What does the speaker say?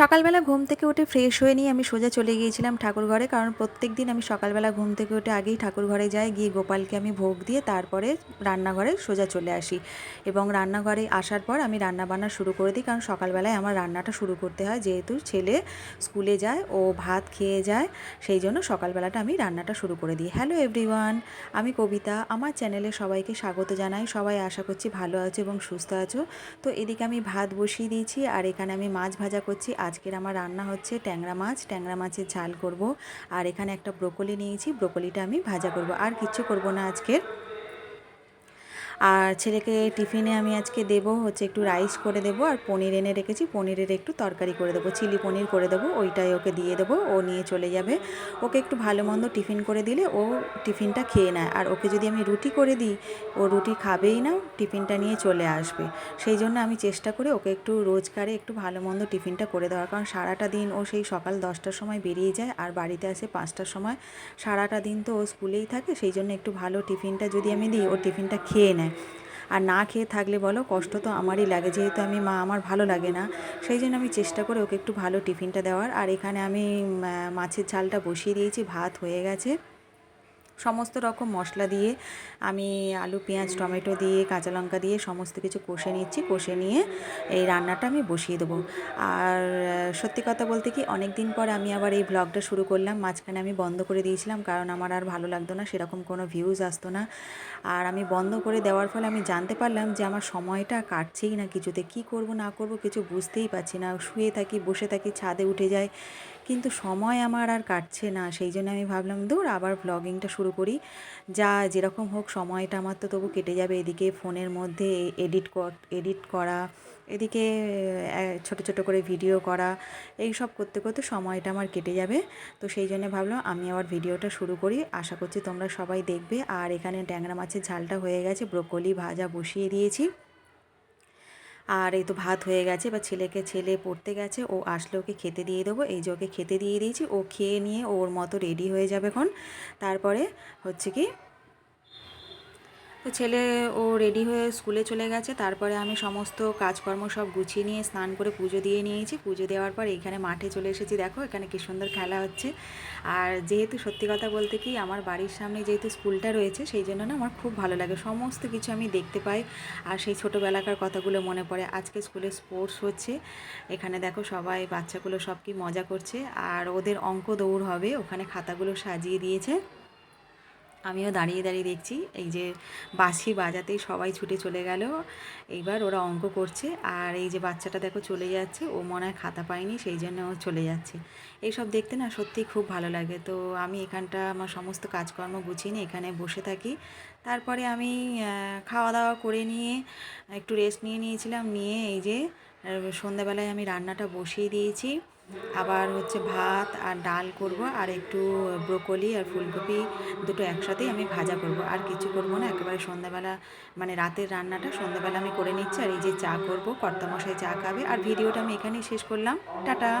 সকালবেলা ঘুম থেকে উঠে ফ্রেশ হয়ে নিয়ে আমি সোজা চলে গিয়েছিলাম ঠাকুর ঘরে, কারণ প্রত্যেক দিন আমি সকালবেলা ঘুম থেকে উঠে আগেই ঠাকুর ঘরে যাই, গিয়ে গোপালকে আমি ভোগ দিয়ে তারপরে রান্নাঘরে সোজা চলে আসি। এবং রান্নাঘরে আসার পর আমি রান্না বান্না শুরু করে দিই, কারণ সকালবেলায় আমার রান্নাটা শুরু করতে হয়। যেহেতু ছেলে স্কুলে যায়, ও ভাত খেয়ে যায়, সেই জন্য সকালবেলাটা আমি রান্নাটা শুরু করে দিই। হ্যালো এভরিওয়ান আমি কবিতা, আমার চ্যানেলে সবাইকে স্বাগত জানাই। সবাই আশা করছি ভালো আছো এবং সুস্থ আছো। তো এদিকে আমি ভাত বসিয়ে দিয়েছি, আর এখানে আমি মাছ ভাজা করছি আজকের আমার রান্না হচ্ছে ট্যাংরা মাছ। ট্যাংরা মাছের ঝাল করব। আর এখানে একটা ব্রোকলি নিয়েছি। ব্রোকলিটা আমি ভাজা করব। আর কিচ্ছু করব না আজকের। আর ছেলেকে টিফিনে আমি আজকে দেব হচ্ছে একটু রাইস করে দেবো আর পনির এনে রেখেছি, পনিরের একটু তরকারি করে দেবো, চিলি পনির করে দেবো, ওইটাই ওকে দিয়ে দেবো, ও নিয়ে চলে যাবে। ওকে একটু ভালো মন্দ টিফিন করে দিলে ও টিফিনটা খেয়ে নেয়। আর ওকে যদি আমি রুটি করে দিই, ও রুটি খাবেই না, টিফিনটা নিয়ে চলে আসবে। সেই জন্য আমি চেষ্টা করে ওকে একটু রোজগারে একটু ভালো মন্দ টিফিনটা করে দেওয়ার, কারণ সারাটা দিন ও সেই সকাল দশটার সময় বেরিয়ে যায় আর বাড়িতে আসে পাঁচটার সময়। সারাটা দিন তো ও স্কুলেই থাকে, সেই জন্য একটু ভালো টিফিনটা যদি আমি দিই, ও টিফিনটা খেয়ে নেয়। আর না খেয়ে থাকলে বলো, কষ্ট তো আমারই লাগে, যেহেতু আমি মা, আমার ভালো লাগে না। সেই জন্য আমি চেষ্টা করে ওকে একটু ভালো টিফিনটা দেওয়ার। আর এখানে আমি মাছের ঝালটা বসিয়ে দিয়েছি, ভাত হয়ে গেছে। সমস্ত রকম মশলা দিয়ে আমি আলু, পেঁয়াজ, টমেটো দিয়ে, কাঁচা লঙ্কা দিয়ে সমস্ত কিছু কষে নিচ্ছি। কষে নিয়ে এই রান্নাটা আমি বসিয়ে দেবো। আর সত্যি কথা বলতে কি অনেক দিন পর আমি আবার এই ব্লগটা শুরু করলাম। মাঝখানে আমি বন্ধ করে দিয়েছিলাম কারণ আমার আর ভালো লাগতো না, সেরকম কোনো ভিউজ আসতো না। আর আমি বন্ধ করে দেওয়ার ফলে আমি জানতে পারলাম যে আমার সময়টা কাটছেই না, কিছুতে কি করব, না করব, কিছু বুঝতেই পারছি না। শুয়ে থাকি, বসে থাকি, ছাদে উঠে যাই কিন্তু সময় আমার আর কাটছে না, সেই জন্য আমি ভাবলাম, দূর, আবার ব্লগিংটা শুরু করি। যা যেরকম হোক, সময়টা আমার তো তবু কেটে যাবে এদিকে, ফোনের মধ্যে এডিট এডিট করা, এদিকে ছোট ছোট করে ভিডিও করা এই সব করতে করতে সময়টা আমার কেটে যাবে। তো সেই জন্য ভাবলাম, আমি আবার ভিডিওটা শুরু করি। আশা করছি তোমরা সবাই দেখবে। আর এখানে ট্যাংরা মাছের ঝালটা হয়ে গেছে, ব্রোকলি ভাজা বসিয়ে দিয়েছি। আর এই তো ভাত হয়ে গেছে বা ছেলেকে ছেলে পড়তে গেছে, ও আসলে ওকে খেতে দিয়ে দেবো। এই যে ওকে খেতে দিয়ে দিয়েছি, ও খেয়ে নিয়ে ওর মতো রেডি হয়ে যাবে এখন। তারপরে হচ্ছে কি ছেলে ও রেডি হয়ে স্কুলে চলে গেছে। তারপরে আমি সমস্ত কাজকর্ম সব গুছিয়ে নিয়ে স্নান করে পুজো দিয়ে নিয়েছি। পুজো দেওয়ার পর এখানে মাঠে চলে এসেছি। দেখো এখানে কী সুন্দর খেলা হচ্ছে। আর যেহেতু সত্যি কথা বলতে কি, আমার বাড়ির সামনে যেহেতু স্কুলটা রয়েছে, সেই জন্য না আমার খুব ভালো লাগে। সমস্ত কিছু আমি দেখতে পাই। আর সেই ছোটোবেলাকার কথাগুলো মনে পড়ে। আজকে স্কুলে স্পোর্টস হচ্ছে। এখানে দেখো সবাই, বাচ্চাগুলো সব কি মজা করছে। আর ওদের অঙ্ক দৌড় হবে। ওখানে খাতাগুলো সাজিয়ে দিয়েছে। আমিও দাঁড়িয়ে দাঁড়িয়ে দেখছি, এই যে বাঁশি বাজাতেই সবাই ছুটে চলে গেল। এইবার ওরা অঙ্ক করছে, আর এই যে বাচ্চাটা দেখো চলে যাচ্ছে, ও মনে হয় খাতা পায়নি, সেই জন্য ও চলে যাচ্ছে। এইসব দেখতে না সত্যিই খুব ভালো লাগে। তো আমি এখানটা আমার সমস্ত কাজকর্ম গুছিয়ে নিয়ে এখানে বসে থাকি। তারপরে আমি খাওয়া দাওয়া করে নিয়ে একটু রেস্ট নিয়ে নিয়েছিলাম, নিয়ে এই যে সন্ধ্যাবেলায় আমি রান্নাটা বসিয়ে দিয়েছি। আবার হচ্ছে ভাত আর ডাল করব আর একটু ব্রোকলি আর ফুলকপি দুটো একসাথেই আমি ভাজা করব। আর কিছু করব না, একেবারে সন্ধ্যাবেলা মানে রাতের রান্নাটা সন্ধ্যাবেলা আমি করে নিচ্ছি। আর এই যে চা করব, কর্তামশাই চা খাবে। আর ভিডিওটা আমি এখানেই শেষ করলাম। টাটা।